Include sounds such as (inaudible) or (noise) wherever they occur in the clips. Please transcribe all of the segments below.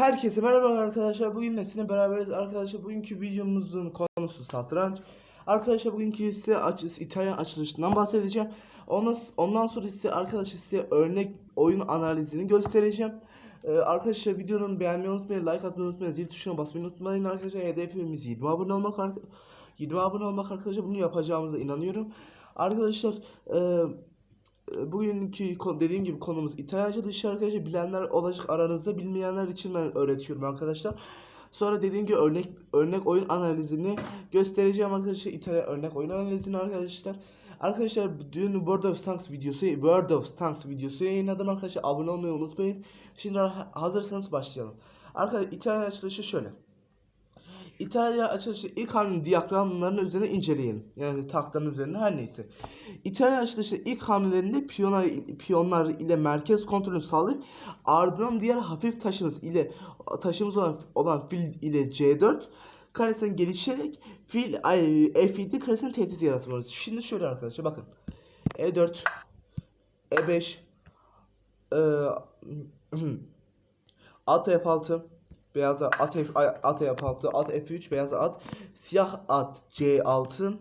Herkese merhaba arkadaşlar. Bugün de beraberiz arkadaşlar. Bugünkü videomuzun konusu satranç. Arkadaşlar bugünkü size aç İtalyan açılışından bahsedeceğim. Ondan, ondan sonra size arkadaşlar size örnek oyun analizini göstereceğim. Ee, arkadaşlar videonun beğenmeyi unutmayın, like atmayı unutmayın, zil tuşuna basmayı unutmayın arkadaşlar. Hedefimiz 20 abone olmak arka- 20 abone olmak arkadaşlar. Bunu yapacağımıza inanıyorum. Arkadaşlar e, Bugünkü dediğim gibi konumuz İtalyanca dışı arkadaşlar bilenler olacak aranızda bilmeyenler için ben öğretiyorum arkadaşlar. Sonra dediğim gibi örnek örnek oyun analizini göstereceğim arkadaşlar. İtalyan örnek oyun analizini arkadaşlar. Arkadaşlar dün World of Tanks videosu World of Tanks videosu yayınladım arkadaşlar. Abone olmayı unutmayın. Şimdi ha- hazırsanız başlayalım. Arkadaşlar İtalyan açılışı şöyle. İtalya açılışı ilk hamle diyagramlarının üzerine inceleyelim. Yani tahtanın üzerine her neyse. İtalya açılışı ilk hamlelerinde piyonlar, piyonlar ile merkez kontrolünü sağlayıp ardından diğer hafif taşımız ile taşımız olan, olan fil ile C4 karesinin gelişerek fil ay, F7 karesinin tehdit yaratmalıyız. Şimdi şöyle arkadaşlar bakın. E4 E5 e, at (clears throat) F6 beyaz at F at F6 at F3 beyaz at. Siyah at C6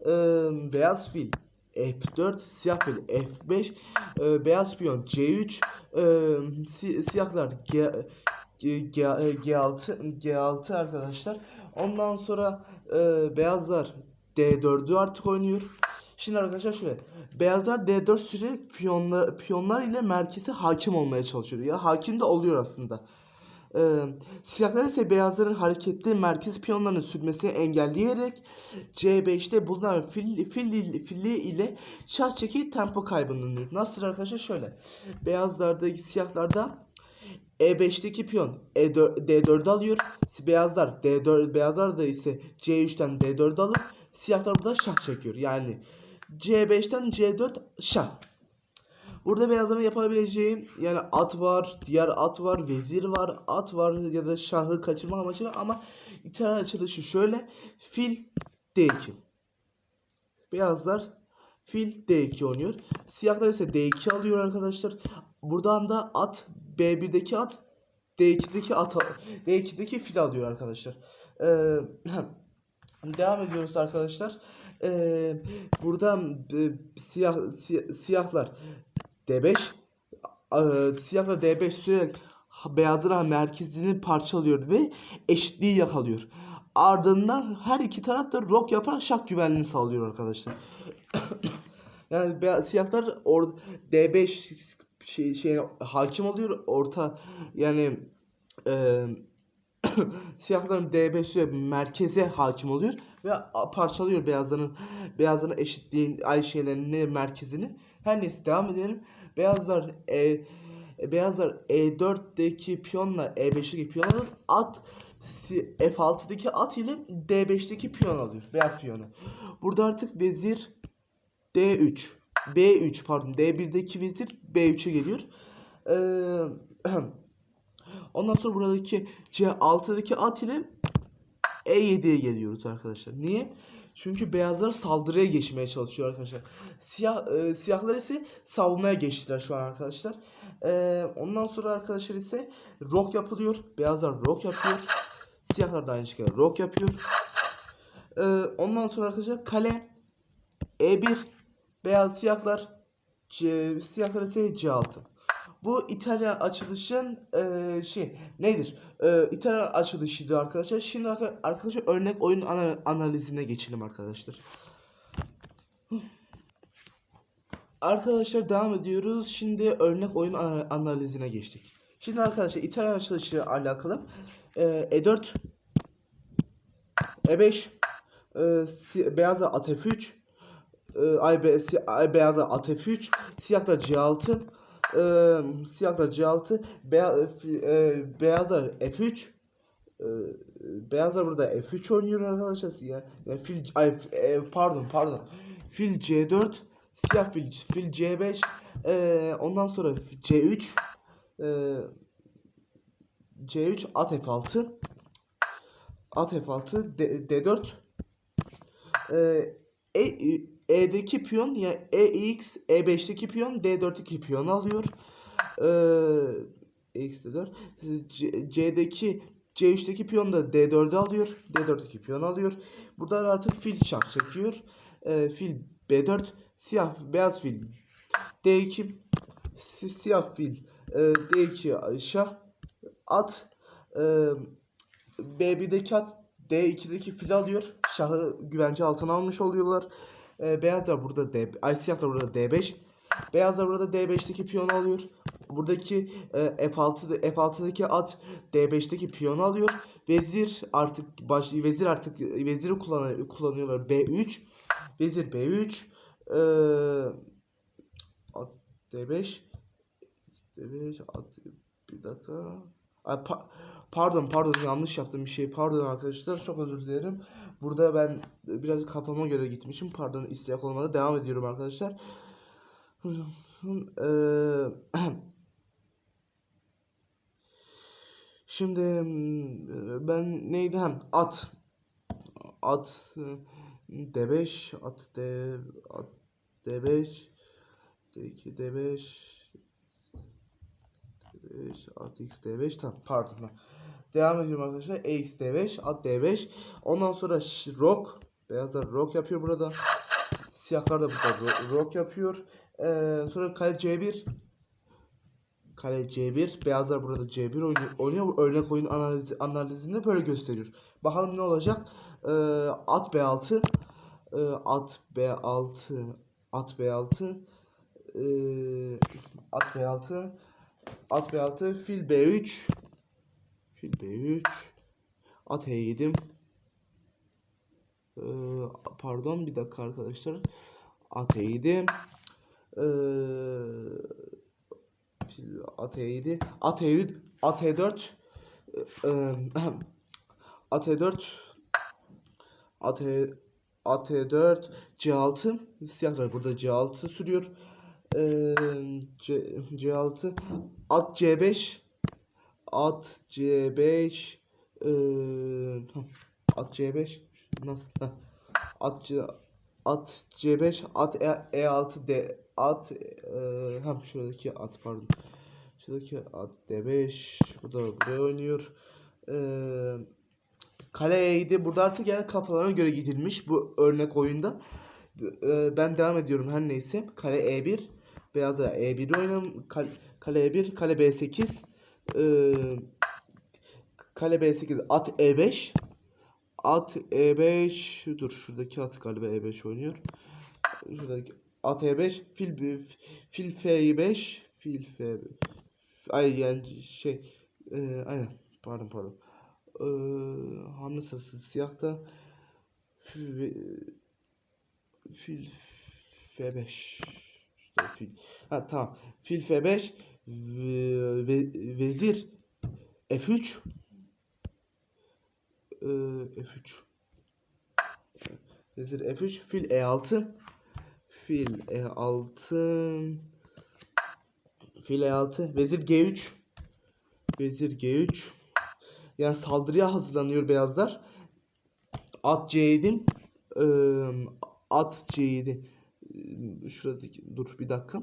e, beyaz fil F4 siyah fil F5 e, beyaz piyon C3 e, si, siyahlar G, G, G, G6 G6 arkadaşlar. Ondan sonra e, beyazlar D4'ü artık oynuyor. Şimdi arkadaşlar şöyle beyazlar D4 sürerek piyonlar, piyonlar ile merkeze hakim olmaya çalışıyor. Ya hakim de oluyor aslında ee, siyahlar ise beyazların hareketli merkez piyonlarını sürmesini engelleyerek C5'te bulunan fil, fil, fili ile şah çeki tempo kaybını Nasıl arkadaşlar şöyle. Beyazlardaki siyahlarda E5'teki piyon E4, D4 alıyor. Beyazlar D4 beyazlar da ise C3'ten D4 alıp siyahlar burada şah çekiyor. Yani C5'ten C4 şah. Burada beyazların yapabileceği yani at var, diğer at var, vezir var, at var ya da şahı kaçırma amacıyla ama İtalyan açılışı şöyle. Fil D2. Beyazlar fil D2 oynuyor. Siyahlar ise D2 alıyor arkadaşlar. Buradan da at B1'deki at D2'deki at D2'deki fil alıyor arkadaşlar. Ee, (clears throat) devam ediyoruz arkadaşlar. Ee, buradan e, siyah, siyah siyahlar D5 e, siyahla D5 sürerek beyazların merkezini parçalıyor ve eşitliği yakalıyor. Ardından her iki taraf da rok yaparak şah güvenliğini sağlıyor arkadaşlar. (coughs) yani beyaz, siyahlar or D5 şey, şey hakim oluyor orta yani e, (coughs) siyahların D5'e merkeze hakim oluyor ve parçalıyor beyazların beyazların eşitliğin ay şeylerini merkezini. Her neyse devam edelim. Beyazlar e, beyazlar E4'deki piyonla E5'deki piyon alır. At F6'daki at ile D5'teki piyon alıyor. Beyaz piyonu. Burada artık vezir D3 B3 pardon D1'deki vezir B3'e geliyor. Ee, (clears throat) ondan sonra buradaki C6'daki at ile E7'ye geliyoruz arkadaşlar. Niye? Çünkü beyazlar saldırıya geçmeye çalışıyor arkadaşlar. Siyah e, siyahlar ise savunmaya geçtiler şu an arkadaşlar. E, ondan sonra arkadaşlar ise rock yapılıyor. Beyazlar rock yapıyor. Siyahlar da aynı şekilde rock yapıyor. E, ondan sonra arkadaşlar kale E1 beyaz siyahlar C, siyahlar ise C6. Bu İtalyan açılışın e, şey nedir? E, İtalyan açılışıydı arkadaşlar. Şimdi arkadaşlar örnek oyun analizine geçelim arkadaşlar. Arkadaşlar devam ediyoruz. Şimdi örnek oyun analizine geçtik. Şimdi arkadaşlar İtalyan açılışıyla alakalı e, E4 E5 e, beyazla at F3 e, ay, be, si, ay beyazla at F3 siyahla C6 e, siyahlar C6 beya, e, beyazlar F3 e, beyazlar burada F3 oynuyor arkadaşlar. Siyah yani fil ay, e, pardon pardon. Fil C4 siyah fil fil C5 e, ondan sonra C3 e, C3 at F6 at F6 D, D4 e, e, E'deki piyon ya yani EX E5'teki piyon D4'teki piyon alıyor. Ee, X D4. C- C'deki C3'teki piyon da D4'ü alıyor. D4'teki piyon alıyor. Burada artık fil şah çekiyor. Ee, fil B4. Siyah beyaz fil D2. si- Siyah fil e, D2 şah. At. E, B1'deki at D2'deki fil alıyor. Şahı güvence altına almış oluyorlar. E, beyazlar burada D, ay siyahlar burada D5. Beyazlar burada D5'teki piyonu alıyor. Buradaki e, F6 F6'daki at D5'teki piyonu alıyor. Vezir artık baş vezir artık veziri kullan kullanıyorlar B3. Vezir B3. E, at D5. D5 at bir dakika. Ay, pardon pardon yanlış yaptım bir şey. Pardon arkadaşlar çok özür dilerim. Burada ben biraz kafama göre gitmişim. Pardon istek olmadı. Devam ediyorum arkadaşlar. Eee, (clears throat) Şimdi ben neydi hem at at e, D5 at D at D5 D2 D5 D5 at X D5 tamam pardon lan. Devam ediyorum arkadaşlar. X D5 at D5 ondan sonra rock beyazlar rock yapıyor burada. Siyahlar da burada ro- rock yapıyor. Ee, sonra kale C1 Kale C1. Beyazlar burada C1 oynuyor. oynuyor. Örnek oyun analizi, analizinde böyle gösteriyor. Bakalım ne olacak. Ee, at B6. Ee, at B6. At B6. Ee, at B6. At B6. Fil B3. Fil B3. At E7. Ee, pardon bir dakika arkadaşlar. At E7. Ee, Fil at E7. At E3. At E4. Ee, at E4. At E At E4. C6. Siyahlar burada C6 sürüyor. Ee, C, C6. At C5. At C5. Ee, at C5. Nasıl? At C at C5 at E- E6 D at e, hem şuradaki at pardon. Şuradaki at D5 bu da buraya oynuyor. Ee, kale E7 burada artık yani kafalarına göre gidilmiş bu örnek oyunda. Ben devam ediyorum her neyse. Kale E1 beyazlar E1 oynam kale, kale E1 kale B8 ee, kale B8 at E5 At E5 dur şuradaki at galiba E5 oynuyor. Şuradaki at E5 fil fil F5 fil F ay yani şey e, aynen pardon pardon. E, hamle sırası siyahta fil, fil F5 işte fil. Ha tamam. Fil F5 ve, ve- vezir F3 ee, F3 Vezir F3 fil E6 fil E6 fil E6 vezir G3 vezir G3 yani saldırıya hazırlanıyor beyazlar. At C7 ee, at C7 Ee, şuradaki dur bir dakika.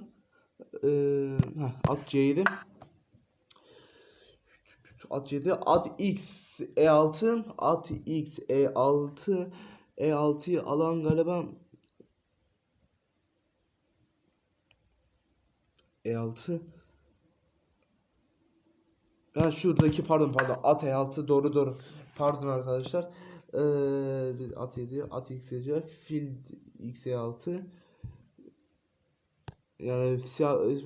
Ee, heh, at C7 At 7, at X E6, at X E6, E6'yı alan galiba E6 Ha şuradaki pardon pardon. At E6 doğru doğru. Pardon arkadaşlar. Ee, at 7, at X E fil X E6 yani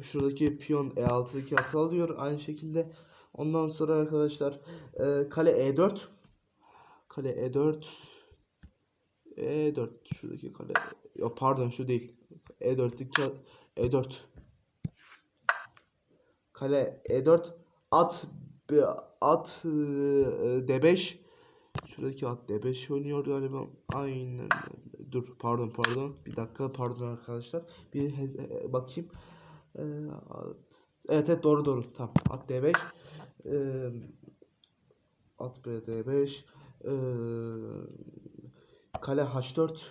şuradaki piyon E6'daki atı alıyor aynı şekilde. Ondan sonra arkadaşlar e, kale E4 kale E4 E4 şuradaki kale. Yok pardon şu değil. E4'teki E4 kale E4 at at e, D5 şuradaki at D5 oynuyor galiba. Aynen dur pardon pardon. Bir dakika pardon arkadaşlar. Bir bakayım. E, at- evet evet doğru doğru. Tamam at D5 ee, at B D5 ee, kale H4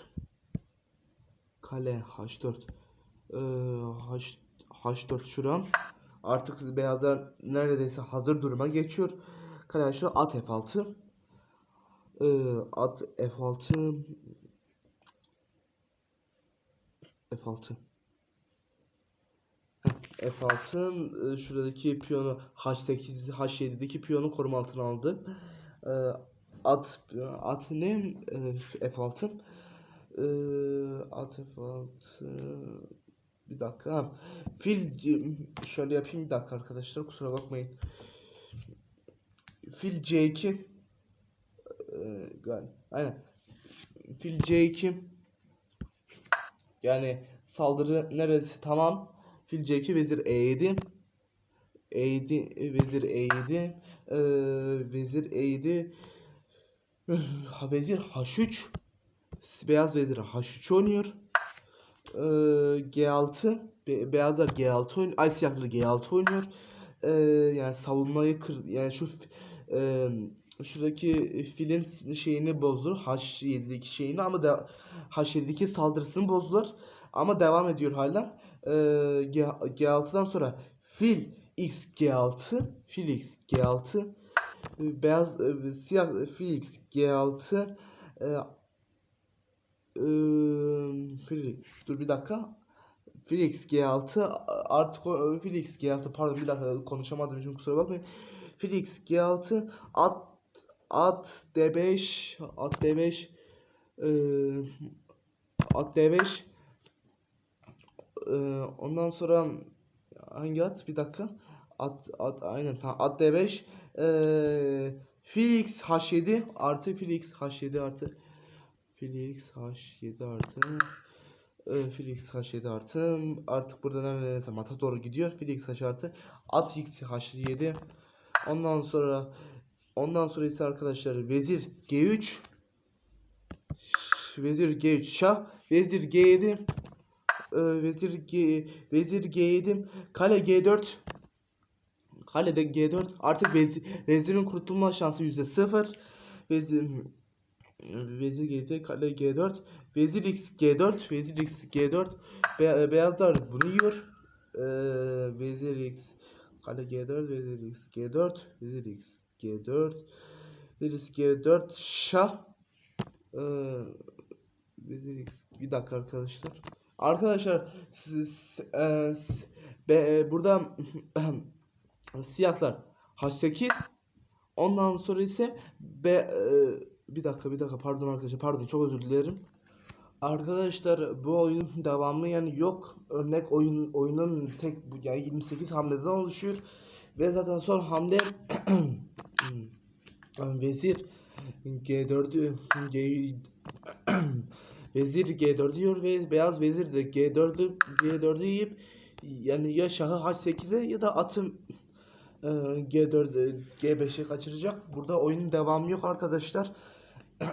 kale H4 ee, H, H4 şuram. Artık beyazlar neredeyse hazır duruma geçiyor. Arkadaşlar at F6. Ee, at F6 F6 Heh, F6 e, şuradaki piyonu H8 H7'deki piyonu koruma altına aldı. Ee, at at ne? Ee, F6 ee, at F6 bir dakika. Ha. fil şöyle yapayım bir dakika arkadaşlar kusura bakmayın. Fil C2 ee, galiba aynen. Fil C2 yani saldırı neresi tamam. Fil C2 vezir E7 E7 vezir E7 ee, vezir E7 ha, (sighs) vezir H3 beyaz vezir H3 oynuyor. Ee, G6 be, beyazlar G6 oynuyor. Ay siyahlar G6 oynuyor. Ee, yani savunmayı kır yani şu e, şuradaki filin şeyini bozdur H7'deki şeyini ama da H7'deki saldırısını bozdular ama devam ediyor hala. Ee, G, G6'dan sonra fil X G6 fil X G6 e, beyaz e, siyah fil X G6 e, e, fil dur bir dakika. Felix G6 artık Felix G6 pardon bir dakika konuşamadım için kusura bakmayın. Felix G6 at at D5 at D5 e, at D5 e, ondan sonra hangi at? Bir dakika. At at aynen tamam at D5 e, Felix H7 artı Felix H7 artı Felix H7 artı e, Felix H7 artı. Artık burada neredeyse mata doğru gidiyor. Felix H artı at X H7 ondan sonra ondan sonra ise arkadaşlar vezir G3 vezir G3 şah. Vezir G7 e, vezir G vezir G7 kale G4 kalede G4 artık vezir, vezirin kurtulma şansı %0 vezir Vezir G4, kale G4, Vezir X G4, Vezir X G4. Be- beyazlar bunu yiyor. Ee, Vezir X kale G4, Vezir X G4, Vezir X G4, Vezir X G4 şah. Ee, bir dakika arkadaşlar. Arkadaşlar siz, e, be, e, burada (clears throat) siyahlar H8 ondan sonra ise B e, bir dakika bir dakika pardon arkadaşlar pardon çok özür dilerim. Arkadaşlar bu oyunun devamı yani yok. Örnek oyun oyunun tek yani 28 hamleden oluşuyor ve zaten son hamle (clears throat) vezir G4'ü G (clears throat) vezir G4 diyor ve beyaz vezir de G4'ü G4'ü yiyip yani ya şahı H8'e ya da atım e, G4 G5'e kaçıracak. Burada oyunun devamı yok arkadaşlar. (clears throat)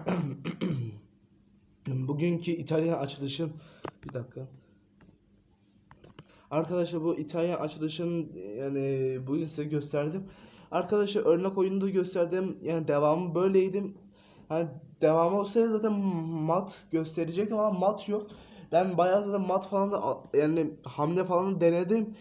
Bugünkü İtalyan açılışın bir dakika. Arkadaşlar bu İtalyan açılışın yani bugün size gösterdim. Arkadaşlar örnek oyunu da gösterdim. Yani devamı böyleydi. Yani devamı olsaydı zaten mat gösterecektim ama mat yok. Ben bayağı zaten mat falan da yani hamle falan denedim.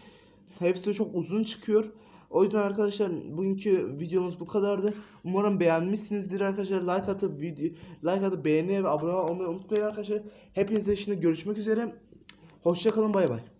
Hepsi çok uzun çıkıyor. O yüzden arkadaşlar bugünkü videomuz bu kadardı. Umarım beğenmişsinizdir arkadaşlar. Like atıp video like atıp beğeni ve abone olmayı unutmayın arkadaşlar. Hepinize şimdi görüşmek üzere. Hoşça kalın bay bay.